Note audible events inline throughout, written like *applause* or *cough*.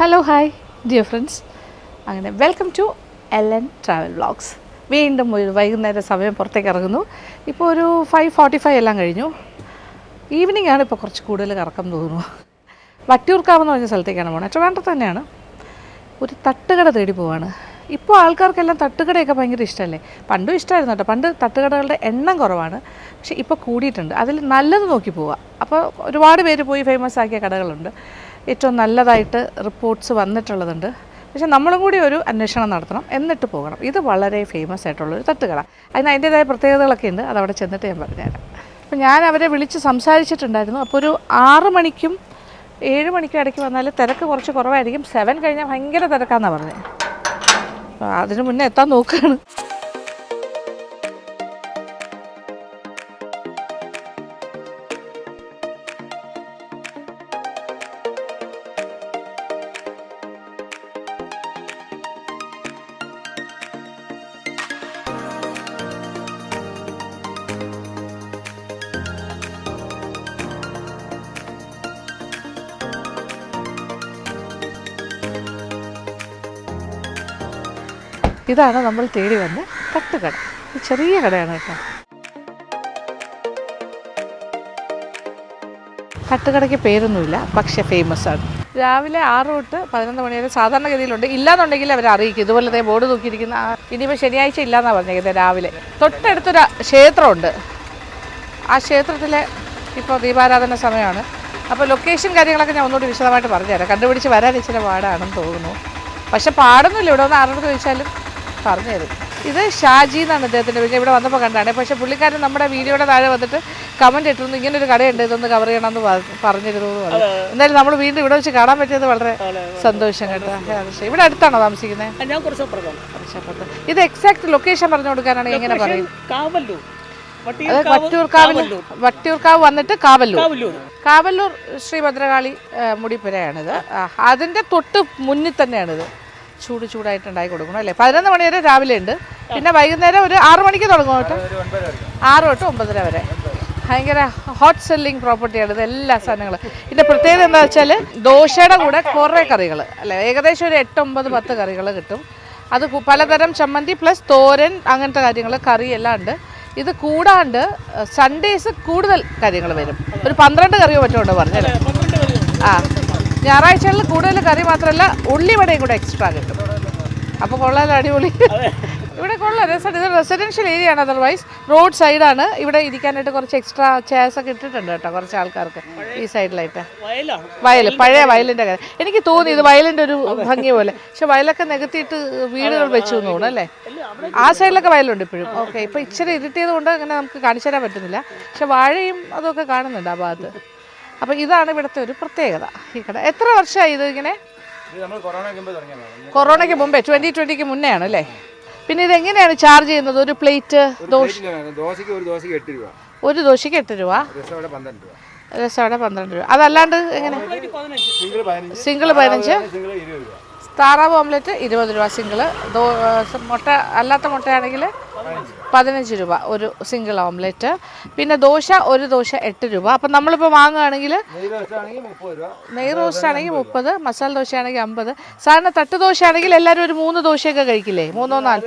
Hello hi dear friends അങ്ങനെ welcome to L N travel vlogs വീണ്ടും ഒരു വൈകുന്നേരം സമയം പുറത്തേക്ക് ഇറങ്ങുന്നു. ഇപ്പോൾ ഒരു ഫൈവ് ഫോർട്ടി ഫൈവ് എല്ലാം കഴിഞ്ഞു. ഈവനിങ് ആണ് ഇപ്പോൾ കുറച്ച് കൂടുതൽ കറക്കം തോന്നുന്നു. വട്ടിയൂർക്കാവ് എന്ന് പറഞ്ഞ സ്ഥലത്തേക്കാണ് പോകുന്നത് ട്രിവാൻഡ്രത്ത് തന്നെയാണ്. ഒരു തട്ടുകട തേടി പോവാണ്. ഇപ്പോൾ ആൾക്കാർക്കെല്ലാം തട്ടുകടയൊക്കെ ഭയങ്കര ഇഷ്ടമല്ലേ പണ്ടും ഇഷ്ടമായിരുന്നു കേട്ടോ. പണ്ട് തട്ടുകടകളുടെ എണ്ണം കുറവാണ്. പക്ഷേ ഇപ്പോൾ കൂടിയിട്ടുണ്ട്. അതിൽ നല്ലത് നോക്കി പോവുക അപ്പോൾ ഒരുപാട് പേര് പോയി ഫേമസ് ആക്കിയ കടകളുണ്ട്. ഏറ്റവും നല്ലതായിട്ട് റിപ്പോർട്ട്സ് വന്നിട്ടുള്ളതുണ്ട്. പക്ഷേ നമ്മളും കൂടി ഒരു അന്വേഷണം നടത്തണം. എന്നിട്ട് പോകണം. ഇത് വളരെ ഫേമസ് ആയിട്ടുള്ളൊരു തട്ടുകട. അതിന് അതിന്റേതായ പ്രത്യേകതകളൊക്കെ ഉണ്ട്. അതവിടെ ചെന്നിട്ട് ഞാൻ പറഞ്ഞുതരാം. അപ്പോൾ ഞാൻ അവരെ വിളിച്ച് സംസാരിച്ചിട്ടുണ്ടായിരുന്നു. അപ്പോൾ ഒരു ആറ് മണിക്കും ഏഴ് മണിക്കും ഇടയ്ക്ക് വന്നാൽ തിരക്ക് കുറച്ച് കുറവായിരിക്കും. സെവൻ കഴിഞ്ഞാൽ ഭയങ്കര തിരക്കാന്നാണ് പറഞ്ഞത് അപ്പോൾ അതിന് മുന്നേ എത്താൻ നോക്കുകയാണ്. ഇതാണ് നമ്മൾ തേടി വന്ന തട്ടുകട. ചെറിയ കടയാണ് കേട്ടോ. തട്ടുകടയ്ക്ക് പേരൊന്നുമില്ല പക്ഷേ ഫേമസ് ആണ്. രാവിലെ ആറ് തൊട്ട് പതിനൊന്ന് മണി വരെ സാധാരണഗതിയിലുണ്ട്. ഇല്ലാന്നുണ്ടെങ്കിൽ അവർ അറിയിക്കും. ഇതുപോലത്തെ ബോർഡ് തൂക്കിയിരിക്കുന്ന ഇനിയിപ്പോൾ ശനിയാഴ്ച ഇല്ലയെന്നാണ് പറഞ്ഞേക്കുന്നത് രാവിലെ. തൊട്ടടുത്തൊരു ക്ഷേത്രമുണ്ട്. ആ ക്ഷേത്രത്തിലെ ഇപ്പോൾ ദീപാരാധന സമയമാണ്. അപ്പോൾ ലൊക്കേഷൻ കാര്യങ്ങളൊക്കെ ഞാൻ ഒന്നുകൂടി വിശദമായിട്ട് പറഞ്ഞുതരാം. കണ്ടുപിടിച്ച് വരാൻ ഇച്ചിരി പാടാണെന്ന് തോന്നുന്നു. പക്ഷെ പാടൊന്നുമില്ല. ഇവിടെ ഒന്ന് ആരോട് ചോദിച്ചാലും പറഞ്ഞു തരും ഇത് ഷാജി എന്നാണ് ഇദ്ദേഹത്തിന്റെ പേര്. ഇവിടെ വന്നപ്പോൾ കണ്ടാണ്. പക്ഷെ പുള്ളിക്കാരൻ നമ്മുടെ വീഡിയോയുടെ താഴെ വന്നിട്ട് കമന്റ് ഇട്ടിരുന്നു. ഇങ്ങനെ ഒരു കടയുണ്ട് ഇതൊന്ന് കവർ ചെയ്യണമെന്ന് പറഞ്ഞിരുന്നു എന്ന് പറഞ്ഞു. എന്തായാലും നമ്മൾ വീണ്ടും ഇവിടെ വെച്ച് കാണാൻ പറ്റിയത് വളരെ സന്തോഷം കേട്ടോ. ഇവിടെ അടുത്താണോ താമസിക്കുന്നത്? ഞാൻ കുറച്ച് കുറച്ചപ്പുറത്ത്. ഇത് എക്സാക്ട് ലൊക്കേഷൻ പറഞ്ഞു കൊടുക്കാനാണ് എങ്ങനെ പറയും കാവല്ലൂർ. വട്ടിയൂർക്കാവിൽ വട്ടിയൂർക്കാവ് വന്നിട്ട് കാവല്ലൂർ. കാവല്ലൂർ. ശ്രീ ഭദ്രകാളി മുടിപ്പുരയാണിത്. അതിന്റെ അതിന്റെ തൊട്ട് മുന്നിൽ തന്നെയാണിത്. ചൂട് ചൂടായിട്ട് ഉണ്ടാക്കി കൊടുക്കണം അല്ലേ? പതിനൊന്ന് മണി വരെ രാവിലെ ഉണ്ട്. പിന്നെ വൈകുന്നേരം ഒരു ആറു മണിക്ക് തുടങ്ങും കേട്ടോ. ആറ് തൊട്ട് ഒമ്പതര വരെ. ഭയങ്കര ഹോട്ട് സെല്ലിംഗ് പ്രോപ്പർട്ടിയാണ് ഇത് എല്ലാ സാധനങ്ങളും. ഇതിന്റെ പ്രത്യേകത എന്താ വെച്ചാൽ ദോശയുടെ കൂടെ കുറേ കറികൾ അല്ലെ? ഏകദേശം ഒരു എട്ട് ഒമ്പത് പത്ത് കറികൾ കിട്ടും. അത് പലതരം ചമ്മന്തി പ്ലസ് തോരൻ അങ്ങനത്തെ കാര്യങ്ങൾ കറി എല്ലാം ഉണ്ട്. ഇത് കൂടാണ്ട് സൺഡേസ് കൂടുതൽ കാര്യങ്ങൾ വരും. ഒരു പന്ത്രണ്ട് കറിയോ മറ്റോ ഉണ്ടോ പറഞ്ഞല്ലേ ആ. ഞായറാഴ്ചകളിൽ കൂടുതൽ കറി മാത്രമല്ല ഉള്ളിവടയും കൂടെ എക്സ്ട്രാ കിട്ടും. അപ്പോൾ കൊള്ളാലോ അടിപൊളി. ഇവിടെ കൊള്ളാം രസമുണ്ട് ഇത് റെസിഡൻഷ്യൽ ഏരിയ ആണ് അതർവൈസ് റോഡ് സൈഡാണ് ഇവിടെ ഇരിക്കാനായിട്ട് കുറച്ച് എക്സ്ട്രാ ചെയർസ് ഒക്കെ ഇട്ടിട്ടുണ്ട് കേട്ടോ കുറച്ച് ആൾക്കാർക്ക് ഈ സൈഡിലായിട്ട് വയൽ പഴയ വയലിന്റെ കാര്യം എനിക്ക് തോന്നി ഇത് വയലിന്റെ ഒരു ഭംഗി പോലെ. പക്ഷെ വയലൊക്കെ നികത്തിയിട്ട് വീടുകൾ വെച്ചു എന്ന് തോന്നുന്നു അല്ലേ? ആ സൈഡിലൊക്കെ വയലുണ്ട് ഇപ്പോഴും. ഓക്കെ ഇപ്പോൾ ഇച്ചിരി ഇരുട്ടിയത് കൊണ്ട് അങ്ങനെ നമുക്ക് കാണിച്ചു തരാൻ പറ്റുന്നില്ല. പക്ഷെ വാഴയും അതൊക്കെ കാണുന്നുണ്ട് ആ ഭാഗത്ത്. അപ്പോൾ ഇതാണ് ഇവിടുത്തെ ഒരു പ്രത്യേകത. ഈ കട എത്ര വർഷമായി ഇത് ഇങ്ങനെ? കൊറോണയ്ക്ക് മുമ്പ് ട്വന്റി ട്വന്റിക്ക് മുന്നേ ആണ് അല്ലേ? പിന്നെ ഇത് എങ്ങനെയാണ് ചാർജ് ചെയ്യുന്നത്? ഒരു പ്ലേറ്റ് ദോശ ദോശയ്ക്ക് ഒരു ദോശയ്ക്ക് എട്ട് രൂപ. ഒരു ദോശയ്ക്ക് എട്ട് രൂപ. പന്ത്രണ്ട് രൂപ. രസവട പന്ത്രണ്ട് രൂപ. അതല്ലാണ്ട് എങ്ങനെ? സിംഗിൾ പതിനഞ്ച്. താറാവ് ഓംലെറ്റ് ഇരുപത് രൂപ. സിംഗിൾ. മുട്ട അല്ലാത്ത മുട്ടയാണെങ്കിൽ പതിനഞ്ച് രൂപ ഒരു സിംഗിൾ ഓംലെറ്റ് പിന്നെ ദോശ ഒരു ദോശ എട്ട് രൂപ. അപ്പം നമ്മളിപ്പോൾ വാങ്ങുകയാണെങ്കിൽ നെയ് റോസ്റ്റ് ആണെങ്കിൽ മുപ്പത് മസാല ദോശ ആണെങ്കിൽ അമ്പത്. സാധാരണ തട്ട് ദോശ ആണെങ്കിൽ എല്ലാവരും ഒരു മൂന്ന് ദോശയൊക്കെ കഴിക്കില്ലേ? മൂന്നോ നാല്.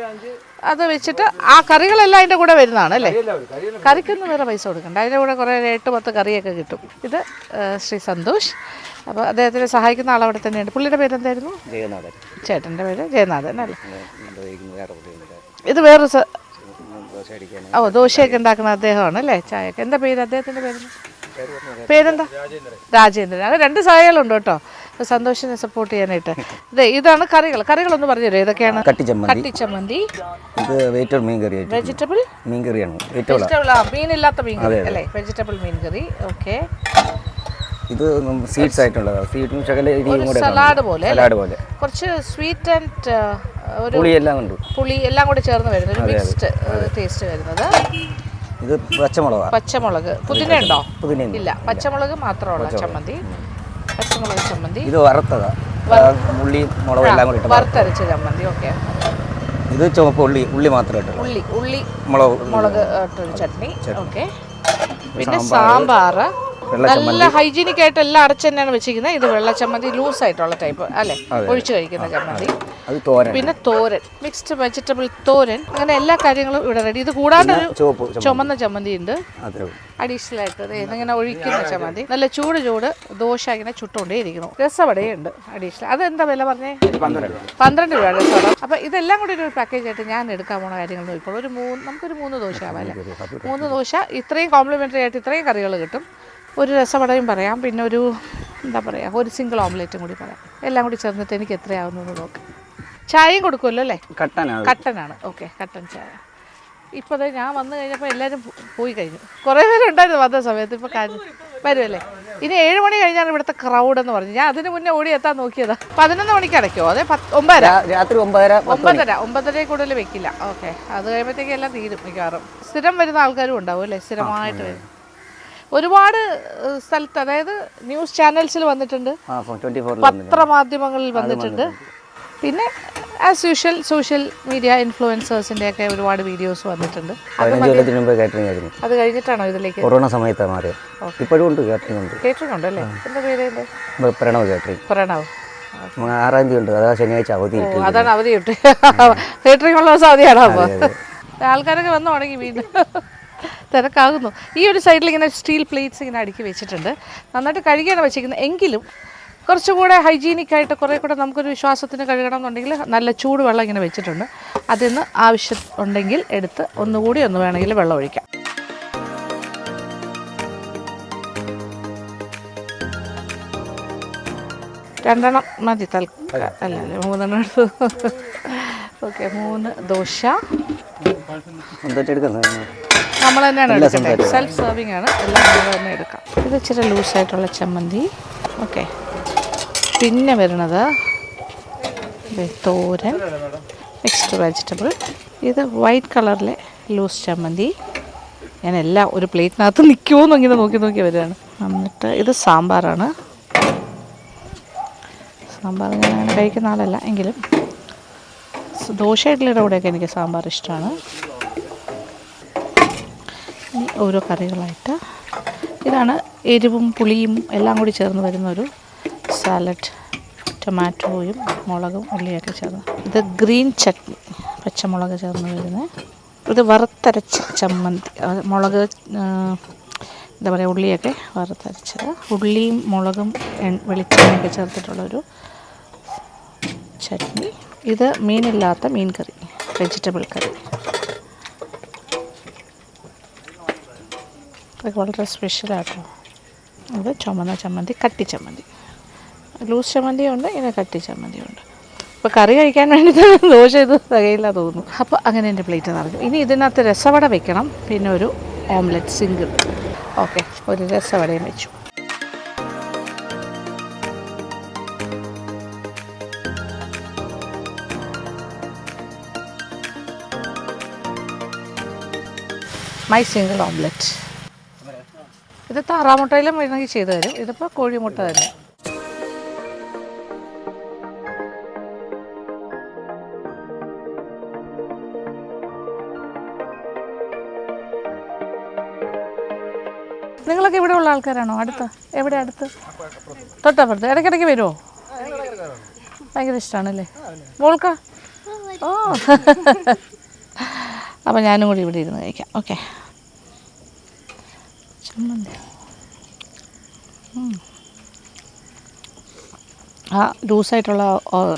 അത് വെച്ചിട്ട് ആ കറികളെല്ലാം അതിന്റെ കൂടെ വരുന്നതാണ് അല്ലേ? കറിക്കൊന്നും വേറെ പൈസ കൊടുക്കണ്ട. അതിന്റെ കൂടെ കുറേ എട്ട് പത്ത് കറിയൊക്കെ കിട്ടും. ഇത് ശ്രീ സന്തോഷ്. അപ്പോൾ അദ്ദേഹത്തിനെ സഹായിക്കുന്ന ആൾ അവിടെ തന്നെയുണ്ട്. പുള്ളിയുടെ പേരെന്തായിരുന്നു? ജയനാഥൻ ചേട്ടന്റെ പേര് ജയനാഥൻ അല്ലേ? ഇത് വേറൊരു ഓ ദോശയൊക്കെ ഉണ്ടാക്കുന്ന അദ്ദേഹമാണ് അല്ലേ? ചായക്ക് എന്താ പേര്? അദ്ദേഹത്തിന്റെ പേര്? പേരെന്താ? രാജേന്ദ്രൻ. അങ്ങനെ രണ്ട് സഹായികളുണ്ട് കേട്ടോ. സന്തോഷിനെ സപ്പോർട്ട് ചെയ്യാനായിട്ട്. ഇതേ ഇതാണ് കറികൾ. കറികളൊന്ന് പറഞ്ഞു തരും ഇതൊക്കെയാണ് കട്ടിച്ചമ്മന്തി വെജിറ്റബിൾ മീൻ കറിയാണ് വെയിറ്റുള്ള വെജിറ്റബിൾ? ആ മീനില്ലാത്ത മീൻ കറി അല്ലേ? Vegetable okay. ഇത് സീഡ്സ് ആയിട്ടുള്ളതാണ് സീഡും ശകല സലാഡ് പോലെ? സലാഡ് പോലെ. കുറച്ച് സ്വീറ്റ് ആൻഡ് ഒരു പുളിയെല്ലാം ഉണ്ട് പുളി എല്ലാം കൂടി ചേർന്ന് വരുന്നത് ഒരു മിക്സ്ഡ് ടേസ്റ്റ് വരുന്നത്. ഇത് പച്ചമുളക്. പച്ചമുളക്. പുതിന ഉണ്ടോ? പുതിന ഇല്ല പച്ചമുളക് മാത്രമുള്ള ചമ്മന്തി. പച്ചമുളക് ചമ്മന്തി. ഇത് വറുത്തതാ. ഉള്ളി മുളക് എല്ലാം കൂടി വറുത്തരച്ച ചമ്മന്തി. ഓക്കെ. ഇത് ചുവപ്പ് ഉള്ളി ഉള്ളി മാത്രം ഇട്ടത്. ഉള്ളി ഉള്ളി മുളക് മുളക് ചട്നി. ഓക്കെ. പിന്നെ സാമ്പാർ നല്ല ഹൈജീനിക് ആയിട്ട് എല്ലാം അടച്ചു തന്നെയാണ് വെച്ചിരിക്കുന്നത്. ഇത് വെള്ള ചമ്മന്തി ലൂസ് ആയിട്ടുള്ള ടൈപ്പ് അല്ലേ? ഒഴിച്ചു കഴിക്കുന്ന ചമ്മന്തി. പിന്നെ തോരൻ. മിക്സ്ഡ് വെജിറ്റബിൾ തോരൻ. അങ്ങനെ എല്ലാ കാര്യങ്ങളും ഇവിടെ റെഡി ഇത് കൂടാതെ. ചുമന്ന ചമ്മന്തി ഉണ്ട്. അഡീഷണൽ ആയിട്ട് ദേ ഇതിങ്ങനെ ഒഴിക്കുന്ന ചമ്മന്തി. നല്ല ചൂട് ചൂട് ദോശ ഇങ്ങനെ ചുട്ടുകൊണ്ടേ ഇരിക്കുന്നു. രസവടയുണ്ട് അഡീഷണൽ അത് എന്താ വില പറഞ്ഞേ? പന്ത്രണ്ട് രൂപ. രസവട. അപ്പൊ ഇതെല്ലാം കൂടി ഒരു പാക്കേജ് ആയിട്ട് ഞാൻ എടുക്കാൻ പോണ കാര്യങ്ങൾ നോക്കിക്കോളൂ ഒരു മൂന്ന് നമുക്കൊരു മൂന്ന് ദോശ ആവാം അല്ലേ മൂന്ന് ദോശ ഇത്രയും കോംപ്ലിമെന്ററി ആയിട്ട് ഇത്രയും കറികൾ കിട്ടും. ഒരു രസവടയും പറയാം. പിന്നെ ഒരു എന്താ പറയുക ഒരു സിംഗിൾ ഓംലെറ്റും കൂടി പറയാം. എല്ലാം കൂടി ചേർന്നിട്ട് എനിക്ക് എത്രയാവുന്നത് നോക്കാം. ചായയും കൊടുക്കുമല്ലോ അല്ലേ? കട്ടനാണ്. കട്ടനാണ്. ഓക്കെ കട്ടൻ ചായ. ഇപ്പോൾ ഞാൻ വന്നു കഴിഞ്ഞപ്പോൾ എല്ലാവരും പോയി കഴിഞ്ഞു. കുറേ പേരുണ്ടായിരുന്നു വന്ന സമയത്ത്. ഇപ്പോൾ കാര്യം വരുമല്ലേ ഇനി ഏഴ് മണി കഴിഞ്ഞാണ് ഇവിടുത്തെ ക്രൗഡ് എന്ന് പറഞ്ഞു. ഞാൻ അതിന് മുന്നേ ഓടി എത്താൻ നോക്കിയതാ. പതിനൊന്ന് മണിക്ക് അടയ്ക്കുമോ അതെ ഒമ്പതര? രാത്രി ഒമ്പതര ഒമ്പതര ഒമ്പതരയിൽ കൂടുതൽ വെക്കില്ല. ഓക്കെ അത് കഴിയുമ്പോഴത്തേക്ക് എല്ലാം തീരും മിക്കവാറും. സ്ഥിരം വരുന്ന ആൾക്കാരും ഉണ്ടാവും അല്ലേ? സ്ഥിരമായിട്ട് വരും. ഒരുപാട് സ്ഥലത്ത് അതായത് ന്യൂസ് ചാനൽസിൽ വന്നിട്ടുണ്ട്. പത്രമാധ്യമങ്ങളിൽ വന്നിട്ടുണ്ട്. പിന്നെ ആസ് യൂഷ്വൽ സോഷ്യൽ മീഡിയ ഇൻഫ്ലുവൻസേഴ്സിന്റെ ഒക്കെ ഒരുപാട് വീഡിയോസ് വന്നിട്ടുണ്ട്. അത് കഴിഞ്ഞിട്ടാണോ ഇതിലേക്ക്? കൊറോണ സമയത്താണ് മാറിയത്. ഇപ്പോഴും ഉണ്ട് കാറ്ററിംഗ് ഉണ്ട്. കേറ്ററിംഗ് ഉണ്ട് അല്ലേ? എന്താ പേര്? എന്റെ പ്രണവ് കാറ്ററിംഗ് പ്രണവ്. ആറാം തീയതി ഉണ്ട്. അതാ ശനിയാഴ്ച അവധി ഓ അതാണ് അവധി കിട്ടി കേറ്ററിംഗ് *laughs* ഉള്ള ദിവസം അവധിയാണോ അപ്പോൾ? ആൾക്കാരൊക്കെ വന്നു തുടങ്ങി വീണ്ടും. തിരക്കാകുന്നു. ഈ ഒരു സൈഡിൽ ഇങ്ങനെ സ്റ്റീൽ പ്ലേറ്റ്സ് ഇങ്ങനെ അടുക്കി വെച്ചിട്ടുണ്ട്. നന്നായിട്ട് കഴുകിയാണ് വെച്ചിരിക്കുന്നത്. എങ്കിലും കുറച്ചുകൂടെ ഹൈജീനിക് ആയിട്ട് കുറേ കൂടെ നമുക്കൊരു വിശ്വാസത്തിന് കഴുകണം എന്നുണ്ടെങ്കിൽ നല്ല ചൂട് വെള്ളം ഇങ്ങനെ വെച്ചിട്ടുണ്ട്. അതിൽ നിന്ന് ആവശ്യം ഉണ്ടെങ്കിൽ എടുത്ത് ഒന്നുകൂടി ഒന്ന് വേണമെങ്കിൽ വെള്ളം ഒഴിക്കാം. രണ്ടെണ്ണം മതി തൽക്കാലം. അല്ല മൂന്നെണ്ണം എടുത്തു? ഓക്കെ മൂന്ന് ദോശ. എടുക്കുന്നത് നമ്മൾ തന്നെയാണ് എടുക്കേണ്ടത് സെൽഫ് സെർവിങ് ആണ്. എല്ലാം നമ്മൾ തന്നെ എടുക്കാം. ഇത് ഇച്ചിരി ലൂസായിട്ടുള്ള ചമ്മന്തി. ഓക്കെ. പിന്നെ വരുന്നത് തോരൻ. മിക്സ്ഡ് വെജിറ്റബിൾ ഇത് വൈറ്റ് കളറിലെ ലൂസ് ചമ്മന്തി. ഞാൻ എല്ലാം ഒരു പ്ലേറ്റിനകത്ത് നിൽക്കുമോ ഇങ്ങനെ നോക്കി നോക്കി വരികയാണ്. എന്നിട്ട് ഇത് സാമ്പാറാണ്. സാമ്പാർ ഞാൻ അങ്ങനെ കഴിക്കുന്ന ആളല്ല എങ്കിലും. ദോശ ഇഡ്ഡലിയുടെ കൂടെയൊക്കെ എനിക്ക് സാമ്പാർ ഇഷ്ടമാണ് ഓരോ കറികളായിട്ട് ഇതാണ് എരിവും പുളിയും എല്ലാം കൂടി ചേർന്ന് വരുന്ന ഒരു സാലഡ്. ടൊമാറ്റോയും മുളകും ഉള്ളിയൊക്കെ ചേർന്ന്. ഇത് ഗ്രീൻ ചട്നി പച്ചമുളക് ചേർന്ന് വരുന്നത് ഇത് വറുത്തരച്ച ചമ്മന്തി മുളക് എന്താ പറയുക ഉള്ളിയൊക്കെ വറുത്തരച്ചത്. ഉള്ളിയും മുളകും വെളിച്ചെണ്ണയൊക്കെ ചേർത്തിട്ടുള്ളൊരു ചട്നി. ഇത് മീനില്ലാത്ത മീൻ കറി വെജിറ്റബിൾ കറി. ഇതൊക്കെ വളരെ സ്പെഷ്യലാട്ടോ ഇത് ചുമന്ന ചമ്മന്തി കട്ടി ചമ്മന്തി. ലൂസ് ചമ്മന്തിയും ഉണ്ട് ഇങ്ങനെ കട്ടി ചമ്മന്തിയും ഉണ്ട്. കറി കഴിക്കാൻ വേണ്ടിയിട്ട് *laughs* ദോശ ഇത് തികയില്ല തോന്നുന്നു. അപ്പോൾ അങ്ങനെ എന്റെ പ്ലേറ്റ് നിറഞ്ഞു. ഇനി ഇതിനകത്ത് രസവട വെക്കണം. പിന്നെ ഒരു ഓംലെറ്റ് സിംഗിൾ ഓക്കെ ഒരു രസവടയും വെച്ചു. മൈ സിംഗിൾ ഓംലെറ്റ് ഇത് താറാമുട്ടയിലും വേണമെങ്കിൽ ചെയ്തു തരും. ഇതിപ്പോൾ കോഴിമുട്ട തന്നെ. നിങ്ങളൊക്കെ ഇവിടെ ഉള്ള ആൾക്കാരാണോ? അടുത്ത്? എവിടെ അടുത്ത്? തൊട്ടപ്പുറത്ത്. ഇടയ്ക്കിടയ്ക്ക് വരുമോ ഭയങ്കര ഇഷ്ടമാണല്ലേ മോൾക്ക? ഓ. അപ്പം ഞാനും കൂടി ഇവിടെ ഇരുന്ന് കഴിക്കാം. ഓക്കെ ചമ്മന്തി ഉം. ആ ലൂസായിട്ടുള്ള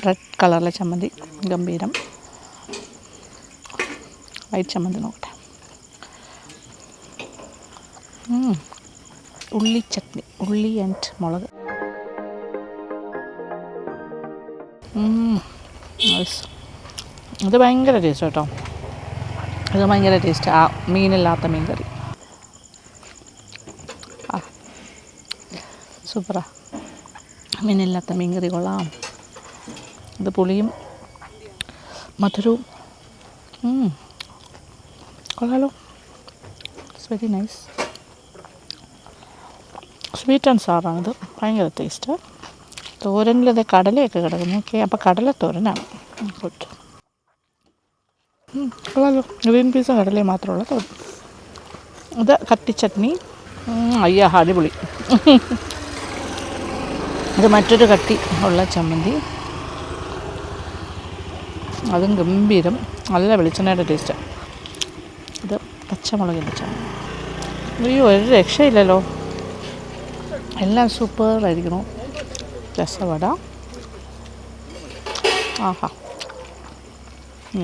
റെഡ് കളറിലെ ചമ്മന്തി ഗംഭീരം. വൈറ്റ് ചമ്മന്തി നോക്കട്ടെ. ഉള്ളി ചട്നി ഉള്ളി ആൻഡ് മുളക്. ഇത് ഭയങ്കര ടേസ്റ്റ് കേട്ടോ. ഇത് ഭയങ്കര ടേസ്റ്റ് ആ മീനില്ലാത്ത മീൻ കറി ആ. സൂപ്പറാ. മീനില്ലാത്ത മീൻ കറി കൊള്ളാം ഇത് പുളിയും മധുരവും. കൊള്ളാലോ. It's very nice sweet and സാറാണിത് ഭയങ്കര ടേസ്റ്റ് തോരനിലത് കടലയൊക്കെ കിടക്കുന്നു. ഓക്കെ അപ്പോൾ കടല തോരനാണ് ഗുഡ് കൊള്ളാലോ. ഗ്രീൻ പീസും കടലയും മാത്രമുള്ള തോരൻ ഇത് കട്ടിച്ചട്നി അയ്യ അടിപൊളി. *laughs* ഇത് മറ്റൊരു കട്ടി ഉള്ള ചമ്മന്തി. അതും ഗംഭീരം. നല്ല വെളിച്ചെണ്ണയുടെ ടേസ്റ്റ് ഇത് പച്ചമുളകിന്റെ ചമ്മന്തി. അയ്യോ ഒരു രക്ഷയില്ലല്ലോ. എല്ലാം സൂപ്പറായിരിക്കണം രസവട. ആഹാ.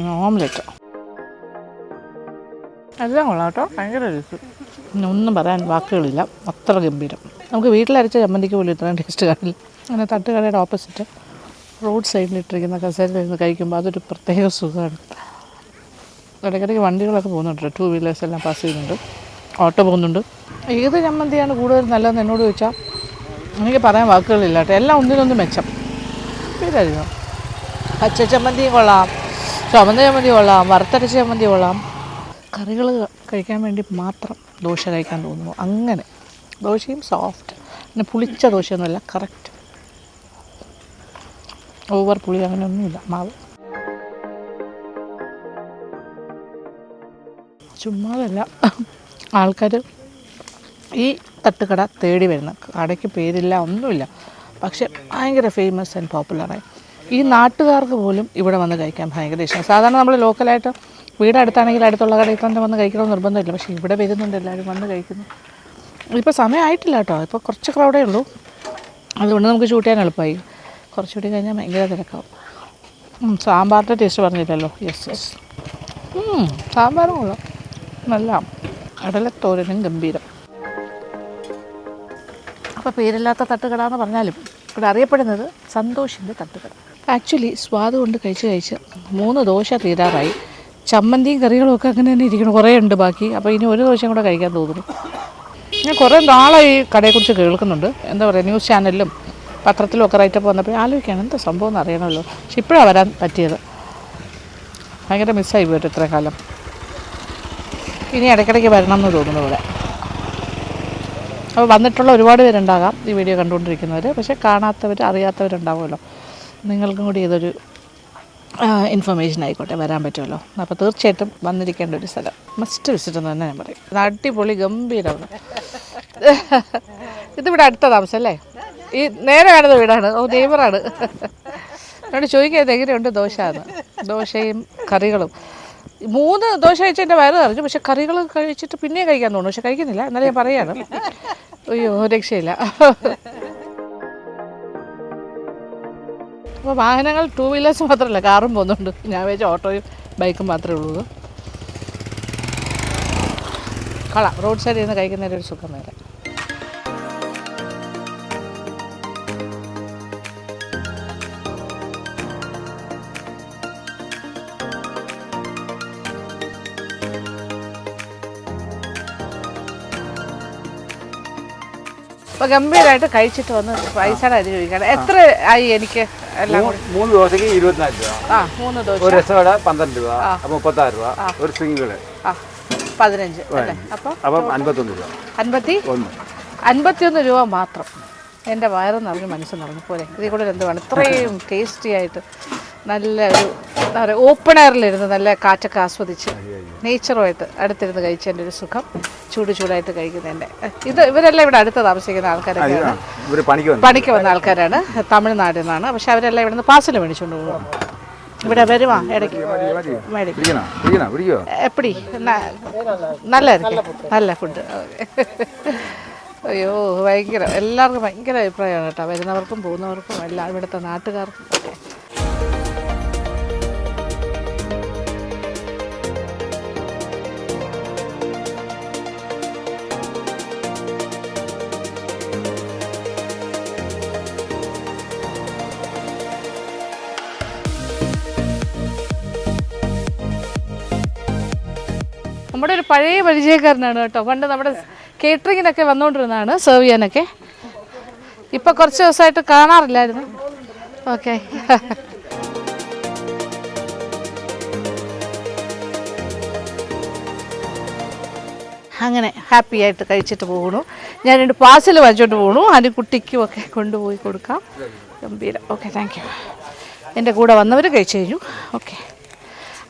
ഓംലെറ്റ്. എല്ലാം കൊള്ളാം കേട്ടോ. ഭയങ്കര രുചി ഒന്നും പറയാൻ വാക്കുകളില്ല. അത്ര ഗംഭീരം. നമുക്ക് വീട്ടിലരച്ച ചമ്മന്തിക്ക് പോലും ഇത്രയും ടേസ്റ്റ് കാണില്ല. അങ്ങനെ തട്ടുകടയുടെ ഓപ്പോസിറ്റ് റോഡ് കസേരയിൽ നിന്ന് കഴിക്കുമ്പോൾ അതൊരു പ്രത്യേക സുഖമാണ്. ഇടയ്ക്കിടയ്ക്ക് വണ്ടികളൊക്കെ പോകുന്നുണ്ട് ടൂ വീലേഴ്സ് എല്ലാം പാസ് ചെയ്യുന്നുണ്ട്. ഓട്ടോ പോകുന്നുണ്ട്. ഏത് ചമ്മന്തിയാണ് കൂടുതൽ നല്ലതെന്ന് എന്നോട് ചോദിച്ചാൽ എനിക്ക് പറയാൻ വാക്കുകളില്ല കേട്ടോ. എല്ലാം ഒന്നിനൊന്ന് മെച്ചം. ഇതായിരുന്നു പച്ച ചമ്മന്തിയും കൊള്ളാം. ചുമന്ന ചമ്മന്തി കൊള്ളാം. വറുത്തരച്ച ചമ്മന്തി കൊള്ളാം. കറികൾ കഴിക്കാൻ വേണ്ടി മാത്രം ദോശ കഴിക്കാൻ തോന്നുന്നു. അങ്ങനെ. ദോശയും സോഫ്റ്റ് പിന്നെ പുളിച്ച ദോശയൊന്നുമല്ല കറക്റ്റ് ഓവർ പുളി അങ്ങനെയൊന്നുമില്ല മാവ്. ചുമ്മാതല്ല. ആൾക്കാർ ഈ തട്ടുകട തേടി വരുന്ന കടയ്ക്ക് പേരില്ല ഒന്നുമില്ല. പക്ഷെ ഭയങ്കര ഫേമസ് ആൻഡ് പോപ്പുലറായി ഈ നാട്ടുകാർക്ക് പോലും ഇവിടെ വന്ന് കഴിക്കാൻ ഭയങ്കര ഇഷ്ടമാണ്. സാധാരണ നമ്മൾ ലോക്കലായിട്ട് വീട് അടുത്താണെങ്കിൽ അടുത്തുള്ള കടയിൽ തന്നെ വന്ന് കഴിക്കണമെന്ന് നിർബന്ധമില്ല. പക്ഷേ ഇവിടെ വരുന്നുണ്ട് എല്ലാവരും വന്ന് കഴിക്കുന്നു. ഇപ്പോൾ സമയമായിട്ടില്ല കേട്ടോ. ഇപ്പോൾ കുറച്ച് ക്രൗഡേ ഉള്ളൂ. അതുകൊണ്ട് നമുക്ക് ഷൂട്ട് ചെയ്യാൻ എളുപ്പമായി. കുറച്ചുകൂടി കഴിഞ്ഞാൽ ഭയങ്കര തിരക്കാവും. സാമ്പാറിന്റെ ടേസ്റ്റ് പറഞ്ഞില്ലല്ലോ. യെസ് യെസ് സാമ്പാറും കൊള്ളാം. നല്ല കടലത്തോരനും ഗംഭീരം. അപ്പോൾ പേരില്ലാത്ത തട്ടുകട എന്ന് പറഞ്ഞാലും ഇവിടെ അറിയപ്പെടുന്നത് സന്തോഷിന്റെ തട്ടുകട. ആക്ച്വലി സ്വാദ് കൊണ്ട് കഴിച്ച് കഴിച്ച് മൂന്ന് ദോശ തീരാറായി. ചമ്മന്തിയും കറികളും ഒക്കെ അങ്ങനെ തന്നെ ഇരിക്കണം കുറേ ഉണ്ട് ബാക്കി. അപ്പോൾ ഇനി ഒരു ദിവസം കൂടെ കഴിക്കാൻ തോന്നുന്നു. ഞാൻ കുറേ നാളായി കടയെക്കുറിച്ച് കേൾക്കുന്നുണ്ട്. എന്താ പറയുക ന്യൂസ് ചാനലിലും പത്രത്തിലും ഒക്കെ റൈറ്റപ്പ് വന്നപ്പോൾ ആലോചിക്കുകയാണ് എന്താ സംഭവം എന്ന് അറിയണമല്ലോ. പക്ഷെ ഇപ്പോഴാണ് വരാൻ പറ്റിയത്. ഭയങ്കര മിസ്സായി പോയിട്ട് ഇത്രയും കാലം. ഇനി ഇടയ്ക്കിടയ്ക്ക് വരണം എന്ന് തോന്നുന്നു ഇവിടെ. അപ്പോൾ വന്നിട്ടുള്ള ഒരുപാട് പേരുണ്ടാകാം ഈ വീഡിയോ കണ്ടുകൊണ്ടിരിക്കുന്നവർ പക്ഷേ കാണാത്തവർ അറിയാത്തവരുണ്ടാവുമല്ലോ. നിങ്ങൾക്കും കൂടി ഇതൊരു ഇൻഫർമേഷൻ ആയിക്കോട്ടെ വരാൻ പറ്റുമല്ലോ. അപ്പോൾ തീർച്ചയായിട്ടും വന്നിരിക്കേണ്ട ഒരു സ്ഥലം. മസ്റ്റ് വിസിറ്റ് എന്ന് തന്നെ ഞാൻ പറയും. അടിപൊളി ഗംഭീരമാണ്. *laughs* ഇതിവിടെ അടുത്ത താമസം അല്ലേ ഈ നേരെ കാണുന്ന വീടാണ്. ഓ നെയ്ബറാണ് എന്നോട് ചോദിക്കുന്നത് എങ്ങനെയുണ്ട് ദോശ എന്ന് ദോശയും കറികളും. മൂന്ന് ദോശ കഴിച്ച് എന്റെ വയറ് നിറഞ്ഞു. പക്ഷെ കറികൾ കഴിച്ചിട്ട് പിന്നെയും കഴിക്കാൻ തോന്നുന്നു. പക്ഷെ കഴിക്കുന്നില്ല. എന്നാലും ഞാൻ പറയാണ്. അയ്യോ രക്ഷയില്ല. അപ്പോൾ വാഹനങ്ങൾ ടൂ വീലേഴ്സ് മാത്രമല്ല കാറും പോകുന്നുണ്ട്. ഞാൻ വെച്ച ഓട്ടോയും ബൈക്കും മാത്രമേ ഉള്ളൂ. കള റോഡ് സൈഡിൽ നിന്ന് കഴിക്കുന്നതിന്റെ ഒരു സുഖം വേറെ. അപ്പോൾ ഗംഭീരമായിട്ട് കഴിച്ചിട്ട് വന്ന് പൈസയുടെ അരി ചോദിക്കണം എത്ര ആയി എനിക്ക്? എല്ലാം കൂടി. മൂന്ന് ദോശയ്ക്ക് ഇരുപത്തിനാല് രൂപ. ആ മൂന്ന് ദോശ. ഒരു രസവട പന്ത്രണ്ട് രൂപ മുപ്പത്താറ് രൂപ ഒരു സിംഗിൾ. ആ പതിനഞ്ച് അല്ലേ? അപ്പോൾ അപ്പം അൻപത്തൊന്ന് രൂപ. അൻപത്തി? ഒന്ന്. അൻപത്തിയൊന്ന് രൂപ മാത്രം. എന്റെ വയറ് നിറഞ്ഞ് മനസ്സ് നിറഞ്ഞു. പോലെ ഇതിൽ കൂടെ എന്ത് വേണം ഇത്രയും *laughs* ടേസ്റ്റി ആയിട്ട് നല്ല ഒരു എന്താ പറയുക ഓപ്പൺ എയറിലിരുന്ന് നല്ല കാറ്റൊക്കെ ആസ്വദിച്ച് നേച്ചറുമായിട്ട് അടുത്തിരുന്ന് കഴിച്ചതിന്റെ ഒരു സുഖം ചൂട് ചൂടായിട്ട് കഴിക്കുന്നതിന്റെ. ഇത് ഇവരെല്ലാം ഇവിടെ അടുത്ത് താമസിക്കുന്ന ആൾക്കാരാണ് പണിക്ക് വന്നു ആൾക്കാരാണ്. തമിഴ്നാട്ടിൽ നിന്നാണ്. പക്ഷെ അവരെല്ലാം ഇവിടുന്ന് പാർസൽ മേടിച്ചുകൊണ്ട് പോകും ഇവിടെ വരുവാ ഇടയ്ക്ക്. മേടിക്കും. എപ്പടി? നല്ലതായിരിക്കും. നല്ല ഫുഡ് അയ്യോ ഭയങ്കര. എല്ലാവർക്കും ഭയങ്കര അഭിപ്രായമാണ് കേട്ടോ. വരുന്നവർക്കും പോകുന്നവർക്കും എല്ലാം ഇവിടുത്തെ നാട്ടുകാർക്കും ഒക്കെ. നമ്മുടെ ഒരു പഴയ പരിചയക്കാരനാണ് കേട്ടോ. പണ്ട് നമ്മുടെ കേറ്ററിങ്ങിനൊക്കെ വന്നുകൊണ്ടിരുന്നതാണ് സെർവ് ചെയ്യാനൊക്കെ. ഇപ്പം കുറച്ച് ദിവസമായിട്ട് കാണാറില്ലായിരുന്നു. ഓക്കെ. അങ്ങനെ ഹാപ്പി ആയിട്ട് കഴിച്ചിട്ട് പോകണു ഞാൻ രണ്ട് പാഴ്സൽ വാങ്ങിച്ചോണ്ട് പോകണു അതിന് കുട്ടിക്കും ഒക്കെ കൊണ്ടുപോയി കൊടുക്കാം. ഗംഭീരം. Okay thank you. എന്റെ കൂടെ വന്നവർ കഴിച്ചു കഴിഞ്ഞു. ഓക്കെ.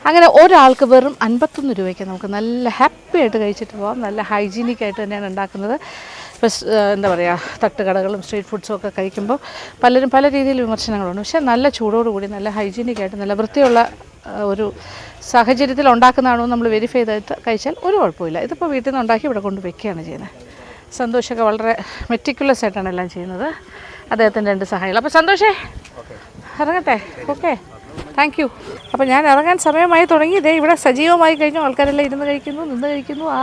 അങ്ങനെ ഒരാൾക്ക് വെറും അൻപത്തൊന്ന് രൂപയ്ക്ക് നമുക്ക് നല്ല ഹാപ്പി ആയിട്ട് കഴിച്ചിട്ട് പോകാം നല്ല ഹൈജീനിക് ആയിട്ട് തന്നെയാണ് ഉണ്ടാക്കുന്നത്. ഇപ്പോൾ എന്താ പറയുക തട്ടുകടകളും സ്ട്രീറ്റ് ഫുഡ്സും ഒക്കെ കഴിക്കുമ്പോൾ പലരും പല രീതിയിൽ വിമർശനങ്ങളുണ്ട്. പക്ഷേ നല്ല ചൂടോടുകൂടി നല്ല ഹൈജീനിക് ആയിട്ട് നല്ല വൃത്തിയുള്ള ഒരു സാഹചര്യത്തിൽ ഉണ്ടാക്കുന്നതാണോ നമ്മൾ വെരിഫൈ ചെയ്തിട്ട് കഴിച്ചാൽ ഒരു കുഴപ്പമില്ല ഇതിപ്പോൾ വീട്ടിൽ നിന്ന് ഉണ്ടാക്കി ഇവിടെ കൊണ്ട് വെക്കുകയാണ് ചെയ്യുന്നത്. സന്തോഷമൊക്കെ വളരെ മെറ്റിക്കുലസ് ആയിട്ടാണ് എല്ലാം ചെയ്യുന്നത്. അദ്ദേഹത്തിന്റെ രണ്ട് സഹായികൾ അപ്പോൾ സന്തോഷേ ഇറങ്ങട്ടെ. ഓക്കെ. താങ്ക് യു അപ്പോൾ ഞാൻ ഇറങ്ങാൻ സമയമായി തുടങ്ങി. ഇതേ ഇവിടെ സജീവമായി കഴിഞ്ഞു. ആൾക്കാരെല്ലാം ഇരുന്ന് കഴിക്കുന്നു നിന്ന് കഴിക്കുന്നു. ആ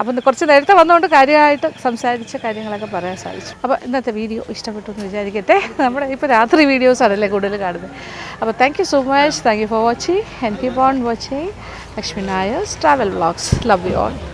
അപ്പം കുറച്ച് നേരത്തെ വന്നുകൊണ്ട് കാര്യമായിട്ട് സംസാരിച്ച കാര്യങ്ങളൊക്കെ പറയാൻ സാധിച്ചു. അപ്പോൾ ഇന്നത്തെ വീഡിയോ ഇഷ്ടപ്പെട്ടു എന്ന് വിചാരിക്കട്ടെ. നമ്മുടെ ഇപ്പോൾ രാത്രി വീഡിയോസാണല്ലേ കൂടുതൽ കാണുന്നത്. അപ്പോൾ thank you so much thank you for watching and keep on watching Lakshmi Nair travel vlogs love you all